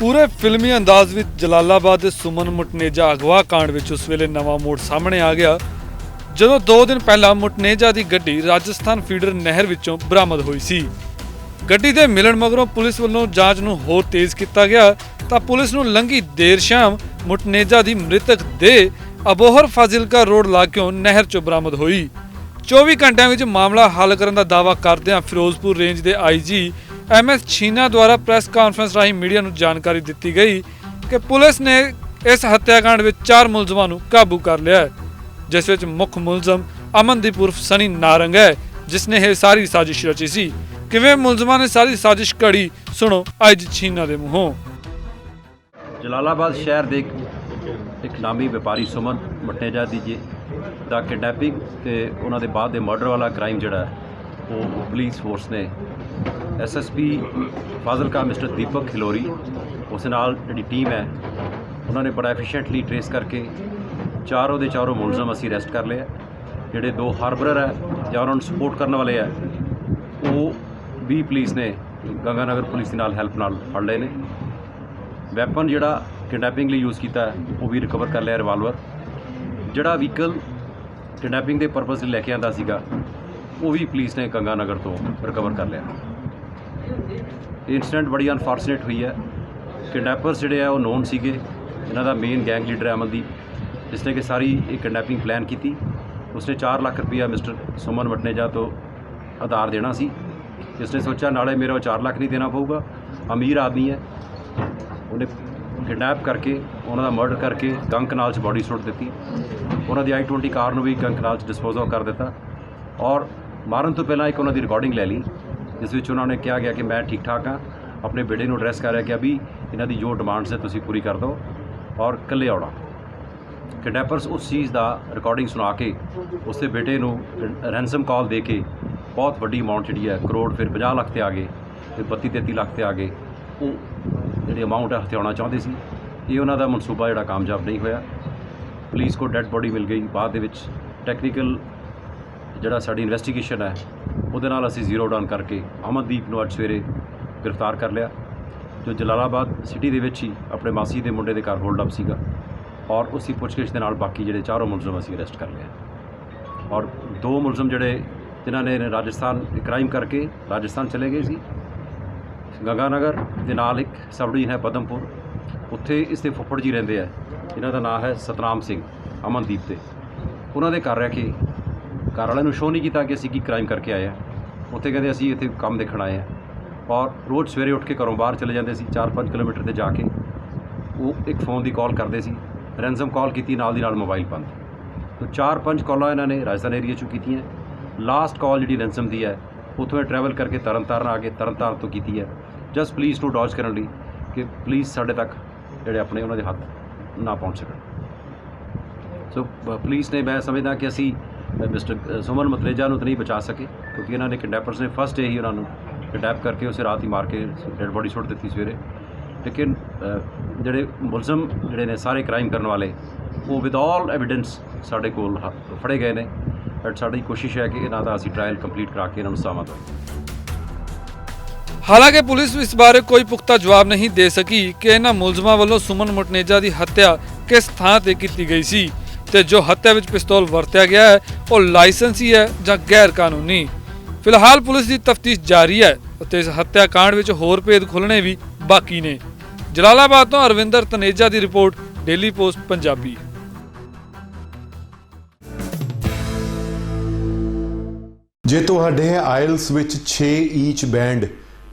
ਪੂਰੇ ਫਿਲਮੀ ਅੰਦਾਜ਼ ਵਿੱਚ ਜਲਾਲਾਬਾਦ ਦੇ ਸੁਮਨ ਮੁਟਨੇਜਾ ਅਗਵਾ ਕਾਂਡ ਵਿੱਚ ਉਸ ਵੇਲੇ ਨਵਾਂ ਮੋੜ ਸਾਹਮਣੇ ਆ ਗਿਆ, ਜਦੋਂ 2 ਦਿਨ ਪਹਿਲਾਂ ਮੁਟਨੇਜਾ ਦੀ ਗੱਡੀ ਰਾਜਸਥਾਨ ਫੀਡਰ ਨਹਿਰ ਵਿੱਚੋਂ ਬਰਾਮਦ ਹੋਈ ਸੀ। ਗੱਡੀ ਦੇ ਮਿਲਣ ਮਗਰੋਂ ਪੁਲਿਸ ਵੱਲੋਂ ਜਾਂਚ ਨੂੰ ਹੋਰ ਤੇਜ਼ ਕੀਤਾ ਗਿਆ, ਤਾਂ ਪੁਲਿਸ ਨੂੰ ਲੰਘੀ ਦੇਰ ਸ਼ਾਮ ਮੁਟਨੇਜਾ ਦੀ ਮ੍ਰਿਤਕ ਦੇ ਅਬੋਹਰ ਫਾਜ਼ਿਲਕਾ ਰੋਡ ਲਾਗਿਓਂ ਨਹਿਰ 'ਚੋਂ ਬਰਾਮਦ ਹੋਈ। 24 ਘੰਟਿਆਂ ਵਿੱਚ ਮਾਮਲਾ ਹੱਲ ਕਰਨ ਦਾ ਦਾਅਵਾ ਕਰਦਿਆਂ ਫਿਰੋਜ਼ਪੁਰ ਰੇਂਜ ਦੇ ਆਈਜੀ ਐਮਐਸ ਛੀਨਾ ਦੁਆਰਾ ਪ੍ਰੈਸ ਕਾਨਫਰੰਸ ਰਾਹੀਂ ਮੀਡੀਆ ਨੂੰ ਜਾਣਕਾਰੀ ਦਿੱਤੀ ਗਈ ਕਿ ਪੁਲਿਸ ਨੇ ਇਸ ਹੱਤਿਆਕਾਂਡ ਵਿੱਚ ਚਾਰ ਮੁਲਜ਼ਮਾਂ ਨੂੰ ਕਾਬੂ ਕਰ ਲਿਆ ਹੈ, ਜਿਸ ਵਿੱਚ ਮੁੱਖ ਮੁਲਜ਼ਮ ਅਮਨਦੀਪ ਉਰਫ ਸਨੀ ਨਾਰੰਗ ਹੈ, ਜਿਸ ਨੇ ਇਹ ਸਾਰੀ ਸਾਜ਼ਿਸ਼ ਰਚੀ ਸੀ। ਕਿਵੇਂ ਮੁਲਜ਼ਮਾਂ ਨੇ ਸਾਰੀ ਸਾਜ਼ਿਸ਼ ਘੜੀ, ਸੁਣੋ ਅੱਜ ਛੀਨਾ ਦੇ ਮੂੰਹੋਂ। ਜਲਾਲਾਬਾਦ ਸ਼ਹਿਰ ਦੇ ਇੱਕ ਨਾਮੀ ਵਪਾਰੀ ਸੁਮਨ ਮਟਨੇਜਾ ਦੀ ਜੀ ਦਾ ਕਿਡਨੈਪਿੰਗ ਤੇ ਉਹਨਾਂ ਦੇ ਬਾਅਦ ਦੇ ਮਰਡਰ ਵਾਲਾ ਕ੍ਰਾਈਮ ਜਿਹੜਾ ਉਹ ਪੁਲਿਸ ਫੋਰਸ ਨੇ ਐਸਐਸਪੀ ਫਾਜ਼ਿਲਕਾ ਮਿਸਟਰ ਦੀਪਕ ਖਿਲੋਰੀ, ਉਸ ਨਾਲ ਜਿਹੜੀ ਟੀਮ ਹੈ, ਉਹਨਾਂ ਨੇ ਬੜਾ ਐਫੀਸ਼ੀਐਂਟਲੀ ਟਰੇਸ ਕਰਕੇ ਚਾਰੋਂ ਦੇ ਚਾਰੋਂ ਮੁਲਜ਼ਮ ਅਸੀਂ ਅਰੈਸਟ ਕਰ ਲਏ ਜਿਹੜੇ ਦੋ ਹਾਰਬਰਰ ਹੈ ਜਾਂ ਉਹਨਾਂ ਨੂੰ ਸਪੋਰਟ ਕਰਨ ਵਾਲੇ ਹੈ ਉਹ ਵੀ ਪੁਲਿਸ ਨੇ ਗੰਗਾਨਗਰ ਪੁਲਿਸ ਦੇ ਨਾਲ ਹੈਲਪ ਨਾਲ ਫੜ ਲਏ ਨੇ। ਵੈਪਨ ਜਿਹੜਾ ਕਿਡਨੈਪਿੰਗ ਲਈ ਯੂਜ਼ ਕੀਤਾ, ਉਹ ਵੀ ਰਿਕਵਰ ਕਰ ਲਿਆ ਰਿਵਾਲਵਰ ਜਿਹੜਾ ਵਹੀਕਲ ਕਿਡਨੈਪਿੰਗ ਦੇ ਪਰਪਸ ਲਈ ਲੈ ਕੇ ਆਂਦਾ ਸੀਗਾ, ਉਹ ਵੀ ਪੁਲਿਸ ਨੇ ਗੰਗਾਨਗਰ ਤੋਂ ਰਿਕਵਰ ਕਰ ਲਿਆ। ਇਹ ਇਨਸੀਡੈਂਟ ਬੜੀ ਅਨਫੋਰਚੂਨੇਟ ਹੋਈ ਹੈ। ਕਿਡਨੈਪਰਸ ਜਿਹੜੇ ਆ, ਉਹ ਨੋਨ ਸੀਗੇ। ਇਹਨਾਂ ਦਾ ਮੇਨ ਗੈਂਗ ਲੀਡਰ ਹੈ ਅਮਨਦੀਪ। ਜਿਸਨੇ ਕਿ ਸਾਰੀ ਇਹ ਕਿਡਨੈਪਿੰਗ ਪਲਾਨ ਕੀਤੀ। ਉਸਨੇ 4 ਲੱਖ ਰੁਪਇਆ ਮਿਸਟਰ ਸੁਮਨ ਵਟਨੇਜਾ ਤੋਂ ਆਧਾਰ ਦੇਣਾ ਸੀ। ਜਿਸਨੇ ਸੋਚਿਆ, ਨਾਲੇ ਮੇਰਾ ਉਹ 4 ਲੱਖ ਨਹੀਂ ਦੇਣਾ ਪਊਗਾ। ਅਮੀਰ ਆਦਮੀ ਹੈ। ਉਹਨੇ ਕਿਡਨੈਪ ਕਰਕੇ, ਉਹਨਾਂ ਦਾ ਮਰਡਰ ਕਰਕੇ ਗੰਗ ਕਨਾਲ 'ਚ ਬੋਡੀ ਸੁੱਟ ਦਿੱਤੀ। ਉਹਨਾਂ ਦੀ i20 ਕਾਰ ਨੂੰ ਵੀ ਗੰਗ ਕਨਾਲ 'ਚ ਡਿਸਪੋਜ਼ ਆਫ ਕਰ ਦਿੱਤਾ। ਔਰ ਮਾਰਨ ਤੋਂ ਪਹਿਲਾਂ ਇੱਕ ਉਹਨਾਂ ਦੀ ਰਿਕਾਰਡਿੰਗ ਲੈ ਲਈ। ਜਿਸ ਵਿੱਚ ਉਹਨਾਂ ਨੇ ਕਿਹਾ ਗਿਆ ਕਿ ਮੈਂ ਠੀਕ ਠਾਕ ਹਾਂ। ਆਪਣੇ ਬੇਟੇ ਨੂੰ ਐਡਰੈਸ ਕਰ ਰਿਹਾ ਕਿ ਅਭੀ ਇਹਨਾਂ ਦੀ ਜੋ ਡਿਮਾਂਡਸ ਹੈ ਤੁਸੀਂ ਪੂਰੀ ਕਰ ਦਿਓ ਔਰ ਇਕੱਲੇ ਆਉਣਾ। ਕਿਡਨੈਪਰਸ ਉਸ ਚੀਜ਼ ਦਾ ਰਿਕਾਰਡਿੰਗ ਸੁਣਾ ਕੇ ਉਸਦੇ ਬੇਟੇ ਨੂੰ ਰੈਂਸਮ ਕਾਲ ਦੇ ਕੇ ਬਹੁਤ ਵੱਡੀ ਅਮਾਉਂਟ ਜਿਹੜੀ ਹੈ, ਕਰੋੜ ਫਿਰ 50 ਲੱਖ ਤੇ ਆ ਗਏ ਫਿਰ 32 33 ਲੱਖ ਤੇ ਆ ਗਏ। ਉਹ ਜਿਹੜੀ ਅਮਾਉਂਟ ਹੈ, ਹਥਿਆਉਣਾ ਚਾਹੁੰਦੇ ਸੀ। ਇਹ ਉਹਨਾਂ ਦਾ ਮਨਸੂਬਾ ਜਿਹੜਾ ਕਾਮਯਾਬ ਨਹੀਂ ਹੋਇਆ। ਪੁਲਿਸ ਕੋ ਡੈੱਡ ਬੋਡੀ ਮਿਲ ਗਈ। ਬਾਅਦ ਦੇ ਵਿੱਚ ਟੈਕਨੀਕਲ ਜਿਹੜਾ ਸਾਡੀ ਇਨਵੈਸਟੀਗੇਸ਼ਨ ਹੈ, ਉਹਦੇ ਨਾਲ ਅਸੀਂ ਜ਼ੀਰੋ ਡਾਊਨ ਕਰਕੇ ਅਮਨਦੀਪ ਨੂੰ ਅੱਜ ਸਵੇਰੇ ਗ੍ਰਿਫਤਾਰ ਕਰ ਲਿਆ, ਜੋ ਜਲਾਲਾਬਾਦ ਸਿਟੀ ਦੇ ਵਿੱਚ ਹੀ ਆਪਣੇ ਮਾਸੀ ਦੇ ਮੁੰਡੇ ਦੇ ਘਰ ਹੋਲਡ ਅਪ ਸੀਗਾ ਔਰ ਉਸੀ ਪੁੱਛਗਿੱਛ ਦੇ ਨਾਲ ਬਾਕੀ ਜਿਹੜੇ ਚਾਰੋਂ ਮੁਲਜ਼ਮ ਅਸੀਂ ਅਰੈਸਟ ਕਰ ਲਿਆ ਔਰ ਦੋ ਮੁਲਜ਼ਮ ਜਿਹੜੇ ਜਿਨ੍ਹਾਂ ਨੇ ਰਾਜਸਥਾਨ ਕ੍ਰਾਈਮ ਕਰਕੇ ਰਾਜਸਥਾਨ ਚਲੇ ਗਏ ਸੀ, ਗੰਗਾਨਗਰ ਦੇ ਨਾਲ ਇੱਕ ਸਬ ਹੈ ਪਦਮਪੁਰ, ਉੱਥੇ ਇਸ ਦੇ ਫੁੱਫੜ ਜੀ ਰਹਿੰਦੇ ਆ ਇਹਨਾਂ ਦਾ ਨਾਮ ਹੈ ਸਤਨਾਮ ਸਿੰਘ, ਅਮਨਦੀਪ ਤੇ ਉਹਨਾਂ ਦੇ ਘਰ ਰਹਿ ਕੇ ਘਰ ਵਾਲਿਆਂ ਨੂੰ ਸ਼ੋਅ ਨਹੀਂ ਕੀਤਾ ਕਿ ਅਸੀਂ ਕੀ ਕ੍ਰਾਈਮ ਕਰਕੇ ਆਏ ਆ। ਉੱਥੇ ਕਹਿੰਦੇ ਅਸੀਂ ਇੱਥੇ ਕੰਮ ਦੇਖਣ ਆਏ ਆ। ਔਰ ਰੋਜ਼ ਸਵੇਰੇ ਉੱਠ ਕੇ ਘਰੋਂ ਬਾਹਰ ਚਲੇ ਜਾਂਦੇ ਸੀ 4-5 ਕਿਲੋਮੀਟਰ ਤੇ ਜਾ ਕੇ। ਉਹ ਇੱਕ ਫੋਨ ਦੀ ਕਾਲ ਕਰਦੇ ਸੀ। ਰੈਂਸਮ ਕਾਲ ਕੀਤੀ, ਨਾਲ ਦੀ ਨਾਲ ਮੋਬਾਈਲ ਬੰਦ। ਤੋ 4-5 ਕਾਲਾਂ ਇਹਨਾਂ ਨੇ ਰਾਜਸਥਾਨ ਏਰੀਆ ਚੋਂ ਕੀਤੀਆਂ। ਲਾਸਟ ਕਾਲ ਜਿਹੜੀ ਰੈਂਸਮ ਦੀ ਹੈ, ਉੱਥੋਂ ਇਹ ਟਰੈਵਲ ਕਰਕੇ ਤਰਨਤਾਰਨ ਆ ਕੇ ਤਰਨਤਾਰਨ ਤੋਂ ਕੀਤੀ ਹੈ। ਜਸਟ ਪੁਲਿਸ ਨੂੰ ਡੌਜ ਕਰਨ ਲਈ ਕਿ ਪੁਲਿਸ ਸਾਡੇ ਤੱਕ ਜਿਹੜੇ ਆਪਣੇ ਉਹਨਾਂ ਦੇ ਹੱਥ ਨਾ ਪਹੁੰਚ ਸਕਣ। ਸੋ ਪੁਲਿਸ ਨੇ ਮੈਂ ਸਮਝਦਾ ਕਿ ਅਸੀਂ ਮਿਸਟਰ ਸੁਮਨ ਮਤਰੇਜਾ ਨੂੰ ਤਾਂ ਨਹੀਂ ਬਚਾ ਸਕੇ, ਕਿਉਂਕਿ ਇਹਨਾਂ ਨੇ ਕਿਡਨੈਪਰਸ ਨੇ ਫਸਟ ਡੇ ਹੀ ਉਹਨਾਂ ਨੂੰ ਕਿਡਨੈਪ ਕਰਕੇ ਉਸੇ ਰਾਤ ਹੀ ਮਾਰ ਕੇ ਡੈਡ ਬੋਡੀ ਸੁੱਟ ਦਿੱਤੀ ਸਵੇਰੇ। ਲੇਕਿਨ ਜਿਹੜੇ ਮੁਲਜ਼ਮ ਜਿਹੜੇ ਨੇ ਸਾਰੇ ਕ੍ਰਾਈਮ ਕਰਨ ਵਾਲੇ, ਉਹ ਵਿਦ ਆਲ ਐਵੀਡੈਂਸ ਸਾਡੇ ਕੋਲ ਹ- ਫੜੇ ਗਏ ਨੇ। ਬਟ ਸਾਡੀ ਕੋਸ਼ਿਸ਼ ਹੈ ਕਿ ਇਹਨਾਂ ਦਾ ਅਸੀਂ ਟ੍ਰਾਇਲ ਕੰਪਲੀਟ ਕਰਾ ਕੇ ਇਹਨਾਂ ਨੂੰ ਸਜ਼ਾ ਦਵਾਈਏ ਹਾਲਾਂਕਿ ਪੁਲਿਸ ਇਸ ਬਾਰੇ ਕੋਈ ਪੁਖਤਾ ਜਵਾਬ ਨਹੀਂ ਦੇ ਸਕੀ ਕਿ ਇਹਨਾਂ ਮੁਲਜ਼ਮਾਂ ਵੱਲੋਂ ਸੁਮਨ ਮੁਟਨੇਜਾ ਦੀ ਹੱਤਿਆ ਕਿਸ ਥਾਂ ਤੇ ਕੀਤੀ ਗਈ ਸੀ। ਤੇ ਜੋ ਹੱਤਿਆ ਵਿੱਚ ਪਿਸਤੌਲ ਵਰਤਿਆ ਗਿਆ ਹੈ, ਉਹ ਲਾਇਸੈਂਸੀ ਹੈ ਜਾਂ ਗੈਰ ਕਾਨੂੰਨੀ ਫਿਲਹਾਲ ਪੁਲਿਸ ਦੀ ਤਫਤੀਸ਼ ਜਾਰੀ ਹੈ ਅਤੇ ਇਸ ਹੱਤਿਆ ਕਾਂਡ ਵਿੱਚ ਹੋਰ ਭੇਦ ਖੁੱਲਣੇ ਵੀ ਬਾਕੀ ਨੇ। ਜਲਾਲਾਬਾਦ ਤੋਂ ਅਰਵਿੰਦਰ ਤਨੇਜਾ ਦੀ ਰਿਪੋਰਟ, ਡੇਲੀ ਪੋਸਟ, ਪੰਜਾਬੀ। ਜੇ ਤੁਹਾਡੇ ਆਇਲਸ ਵਿੱਚ 6 ਈਚ ਬੈਂਡ